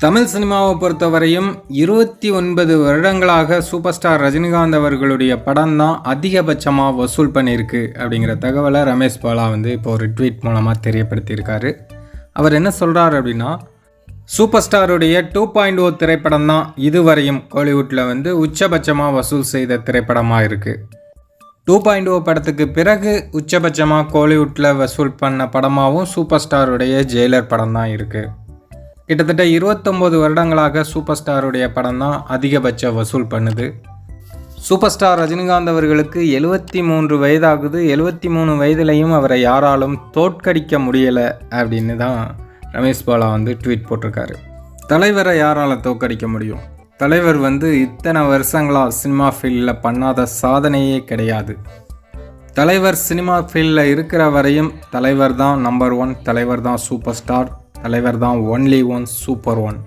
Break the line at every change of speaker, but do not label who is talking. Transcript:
தமிழ் சினிமாவை பொறுத்தவரையும் இருபத்தி ஒன்பது வருடங்களாக சூப்பர் ஸ்டார் ரஜினிகாந்த் அவர்களுடைய படம் தான் அதிகபட்சமாக வசூல் பண்ணியிருக்கு அப்படிங்கிற தகவலை ரமேஷ் பாலா வந்து இப்போ ஒரு ட்வீட் மூலமாக தெரியப்படுத்தியிருக்காரு. அவர் என்ன சொல்கிறார் அப்படின்னா சூப்பர் ஸ்டாருடைய டூ பாயிண்ட் ஓ திரைப்படம் தான் இதுவரையும் கோலிவுட்டில் வந்து உச்சபட்சமாக வசூல் செய்த திரைப்படமாக இருக்குது டூ பாயிண்ட் ஓ படத்துக்கு பிறகு உச்சபட்சமாக கோலிவுட்டில் வசூல் பண்ண படமாகவும் சூப்பர் ஸ்டாருடைய ஜெயிலர் படம் தான் இருக்குது கிட்டத்தட்ட இருபத்தொம்போது வருடங்களாக சூப்பர் ஸ்டாருடைய படம் தான் அதிகபட்ச வசூல் பண்ணுது. சூப்பர் ஸ்டார் ரஜினிகாந்த் அவர்களுக்கு எழுபத்தி மூன்று வயதாகுது. எழுபத்தி மூணு வயதுலையும் அவரை யாராலும் தோற்கடிக்க முடியலை அப்படின்னு தான் ரமேஷ் பாலா வந்து ட்வீட் போட்டிருக்காரு. தலைவரை யாரால் தோற்கடிக்க முடியும்? தலைவர் வந்து இத்தனை வருஷங்களாக சினிமா ஃபீல்டில் பண்ணாத சாதனையே கிடையாது. தலைவர் சினிமா ஃபீல்டில் இருக்கிற வரையும் தலைவர் தான் நம்பர் ஒன் தலைவர் தான் சூப்பர் ஸ்டார் தலைவர் தான் ஒன்லி ஒன் சூப்பர் ஒன்